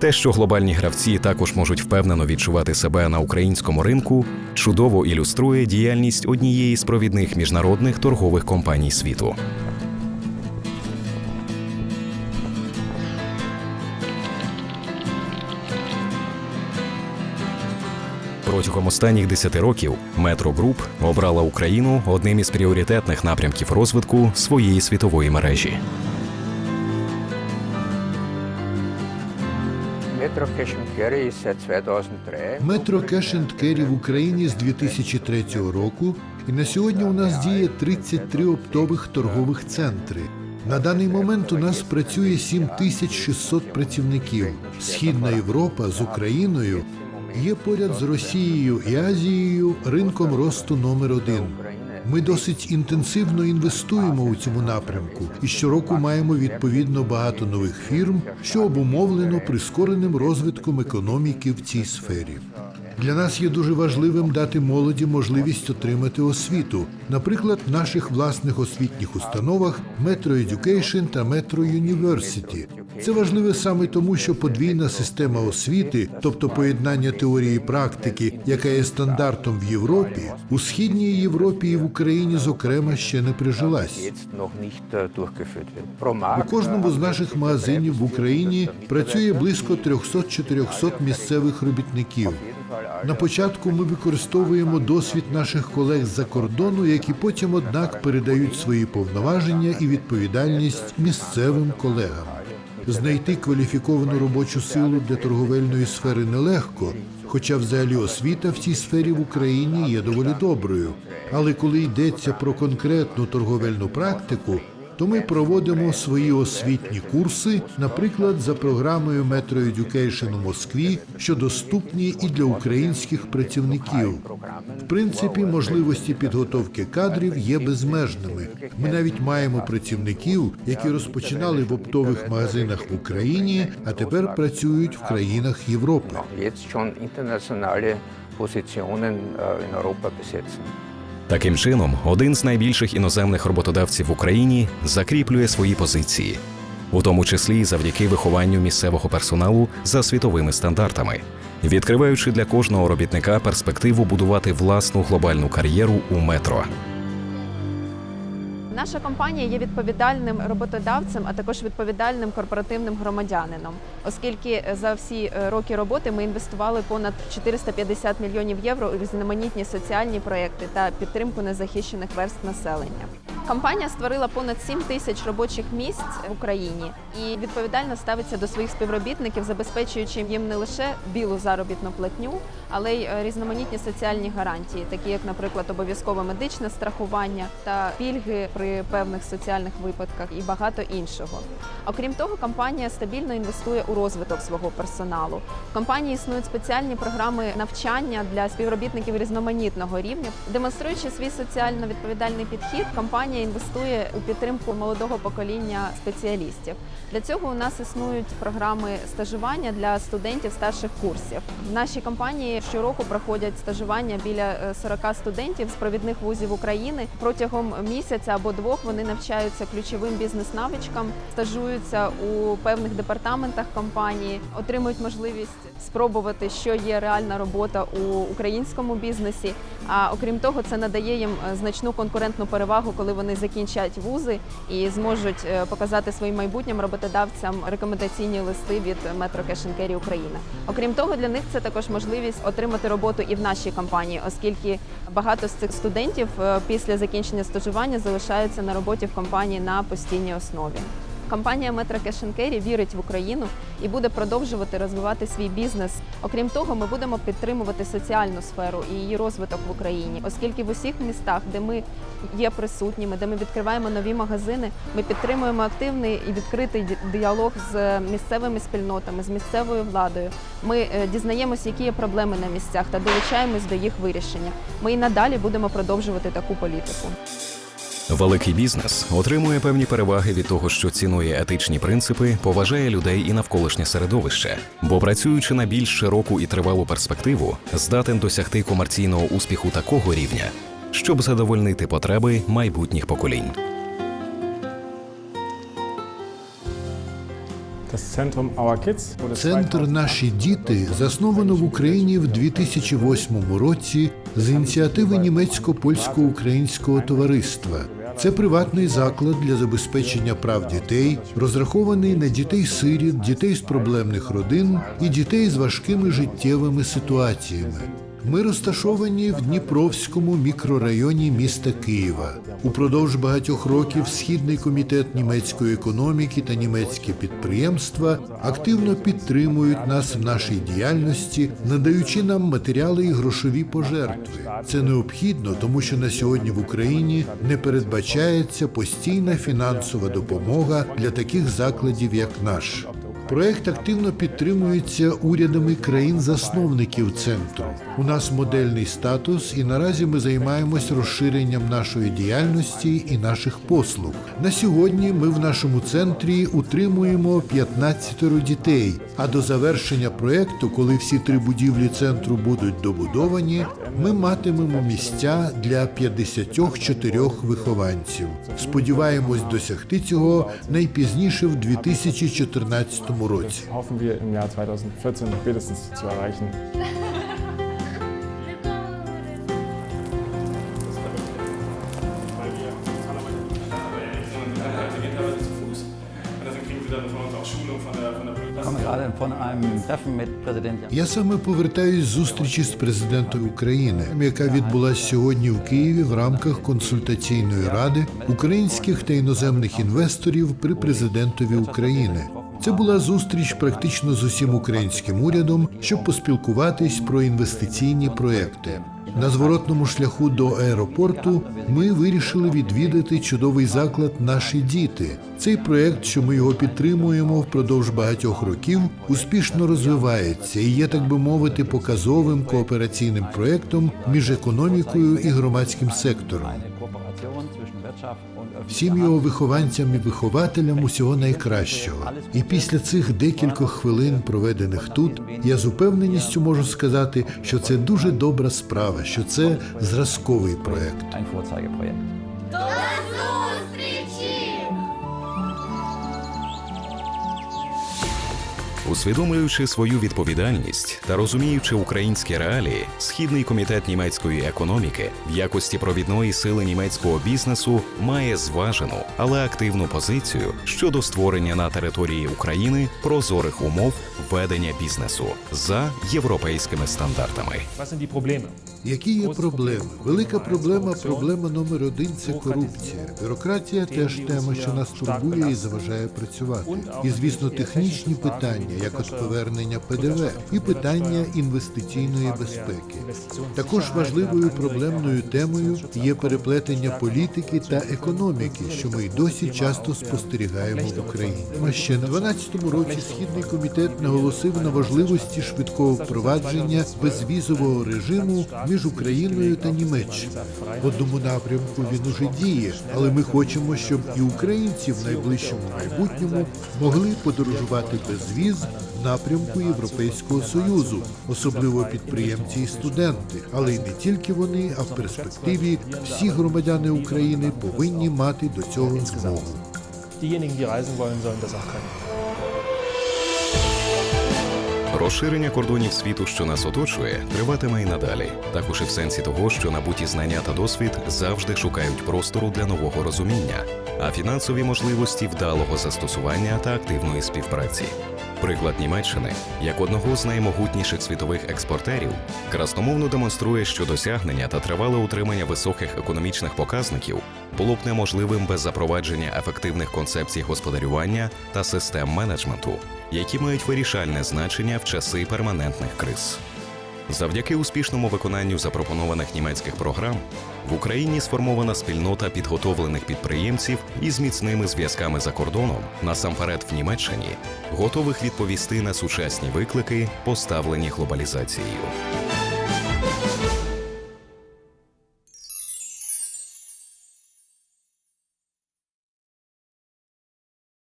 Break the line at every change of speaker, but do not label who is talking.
Те, що глобальні гравці також можуть впевнено відчувати себе на українському ринку, чудово ілюструє діяльність однієї з провідних міжнародних торгових компаній світу. Протягом останніх 10 років Метро Груп обрала Україну одним із пріоритетних напрямків розвитку своєї світової мережі.
Метро Carry в Україні з 2003 року, і на сьогодні у нас діє 33 оптових торгових центри. На даний момент у нас працює 7600 працівників. Східна Європа з Україною є поряд з Росією і Азією ринком росту номер один. Ми досить інтенсивно інвестуємо у цьому напрямку, і щороку маємо відповідно багато нових фірм, що обумовлено прискореним розвитком економіки в цій сфері. Для нас є дуже важливим дати молоді можливість отримати освіту, наприклад, в наших власних освітніх установах Metro Education та Metro University. Це важливо саме тому, що подвійна система освіти, тобто поєднання теорії і практики, яка є стандартом в Європі, у східній Європі і в Україні, зокрема, ще не прижилась. У кожному з наших магазинів в Україні працює близько 300-400 місцевих робітників. На початку ми використовуємо досвід наших колег з-за кордону, які потім, однак, передають свої повноваження і відповідальність місцевим колегам. Знайти кваліфіковану робочу силу для торговельної сфери нелегко, хоча взагалі освіта в цій сфері в Україні є доволі доброю. Але коли йдеться про конкретну торговельну практику, то ми проводимо свої освітні курси, наприклад, за програмою Metro Education у Москві, що доступні і для українських працівників. В принципі, можливості підготовки кадрів є безмежними. Ми навіть маємо працівників, які розпочинали в оптових магазинах в Україні, а тепер працюють в країнах Європи.
jetzt schon internationale Positionen äh, in Europa besetzen.
Таким чином, один з найбільших іноземних роботодавців в Україні закріплює свої позиції, у тому числі завдяки вихованню місцевого персоналу за світовими стандартами, відкриваючи для кожного робітника перспективу будувати власну глобальну кар'єру у метро.
Наша компанія є відповідальним роботодавцем, а також відповідальним корпоративним громадянином, оскільки за всі е, роки роботи ми інвестували понад 450 мільйонів євро у різноманітні соціальні проекти та підтримку незахищених верств населення. Компанія створила понад 7 тисяч робочих місць в Україні і відповідально ставиться до своїх співробітників, забезпечуючи їм не лише білу заробітну платню, але й е, різноманітні соціальні гарантії, такі як, наприклад, обов'язкове медичне страхування та пільги при певних соціальних випадках і багато іншого. Окрім того, компанія стабільно інвестує у розвиток свого персоналу. В компанії існують спеціальні програми навчання для співробітників різноманітного рівня, демонструючи свій соціально відповідальний підхід. Компанія інвестує у підтримку молодого покоління спеціалістів. Для цього у нас існують програми стажування для студентів старших курсів. В нашій компанії щороку проходять стажування біля е, 40 студентів з провідних вузів України. Протягом місяця або двох вони навчаються ключовим бізнес-навичкам, стажуються у певних департаментах компанії, отримують можливість спробувати, що є реальна робота у українському бізнесі. А окрім того, це надає їм е, значну конкурентну перевагу, коли вони закінчать вузи і зможуть е, показати своїм майбутнім роботодавцям рекомендаційні листи від Cash and Україна. Окрім того, для них це також можливість отримати роботу і в нашій компанії, оскільки багато з цих студентів е, після закінчення стажування залишаються на роботі в компанії на постійній основі. Компанія and Carry вірить в Україну і буде продовжувати розвивати свій бізнес. Окрім того, ми будемо підтримувати соціальну сферу і її розвиток в Україні, оскільки в усіх містах, де ми є присутніми, де ми відкриваємо нові магазини, ми підтримуємо активний і відкритий діалог з місцевими спільнотами, з місцевою владою. Ми е, дізнаємося, які є проблеми на місцях та долучаємось до їх вирішення. Ми і надалі будемо продовжувати таку політику.
Великий бізнес отримує певні переваги від того, що цінує етичні принципи, поважає людей і навколишнє середовище, бо працюючи на більш широку і тривалу перспективу, здатен досягти комерційного успіху такого рівня, щоб задовольнити потреби майбутніх поколінь.
Центр Наші діти засновано в Україні в 2008 році з ініціативи німецько-польсько-українського товариства. Це приватний заклад для забезпечення прав дітей, розрахований на дітей-сиріт, дітей з проблемних родин і дітей з важкими життєвими ситуаціями. Ми розташовані в Дніпровському мікрорайоні міста Києва. Упродовж багатьох років Східний комітет німецької економіки та німецькі підприємства активно підтримують нас в нашій діяльності, надаючи нам матеріали і грошові пожертви. Це необхідно, тому що на сьогодні в Україні не передбачається постійна фінансова допомога для таких закладів, як наш. Проект активно підтримується урядами країн-засновників центру. У нас модельний статус, і наразі ми займаємось розширенням нашої діяльності і наших послуг. На сьогодні ми в нашому центрі утримуємо 15 дітей. А до завершення проекту, коли всі три будівлі центру будуть добудовані, ми матимемо місця для 54 вихованців. Сподіваємось досягти цього найпізніше в 2014 році.
Hoffen wir im Jahr 2014 spätestens zu erreichen.
Ich komme gerade von einem Treffen mit Präsident Jan
Я саме повертаюсь з зустрічі з президентом України, яка відбулася сьогодні в Києві в рамках консультаційної ради українських та іноземних інвесторів при президентові України. Це була зустріч практично з усім українським урядом, щоб поспілкуватись про інвестиційні проекти. На зворотному шляху до аеропорту ми вирішили відвідати чудовий заклад Наші діти. Цей проект, що ми його підтримуємо впродовж багатьох років, успішно розвивається і є, так би мовити, показовим коопераційним проектом між економікою і громадським сектором. Всім його вихованцям і вихователям усього найкращого. І після цих декількох хвилин, проведених тут, я з упевненістю можу сказати, що це дуже добра справа, що це зразковий проект.
Усвідомлюючи свою відповідальність та розуміючи українські реалії, східний комітет німецької економіки в якості провідної сили німецького бізнесу має зважену, але активну позицію щодо створення на території України прозорих умов ведення бізнесу за європейськими стандартами.
Які є проблеми? Велика проблема, проблема номер один це корупція. Бюрократія теж тема, що нас турбує і заважає працювати. І звісно, технічні питання, як от повернення ПДВ, і питання інвестиційної безпеки. Також важливою проблемною темою є переплетення політики та економіки, що ми й досі часто спостерігаємо в Україні. А ще на 12-му році східний комітет наголосив на важливості швидкого впровадження безвізового режиму між Україною та Німеччиною. В одному напрямку він уже діє, але ми хочемо, щоб і українці в найближчому майбутньому могли подорожувати без віз напрямку Європейського союзу, особливо підприємці і студенти. Але й не тільки вони, а в перспективі всі громадяни України повинні мати до цього змогу.
Розширення кордонів світу, що нас оточує, триватиме і надалі, також і в сенсі того, що набуті знання та досвід завжди шукають простору для нового розуміння, а фінансові можливості вдалого застосування та активної співпраці. Приклад Німеччини як одного з наймогутніших світових експортерів красномовно демонструє, що досягнення та тривале утримання високих економічних показників було б неможливим без запровадження ефективних концепцій господарювання та систем менеджменту, які мають вирішальне значення в часи перманентних криз. Завдяки успішному виконанню запропонованих німецьких програм в Україні сформована спільнота підготовлених підприємців із міцними зв'язками за кордоном, насамперед в Німеччині, готових відповісти на сучасні виклики, поставлені глобалізацією.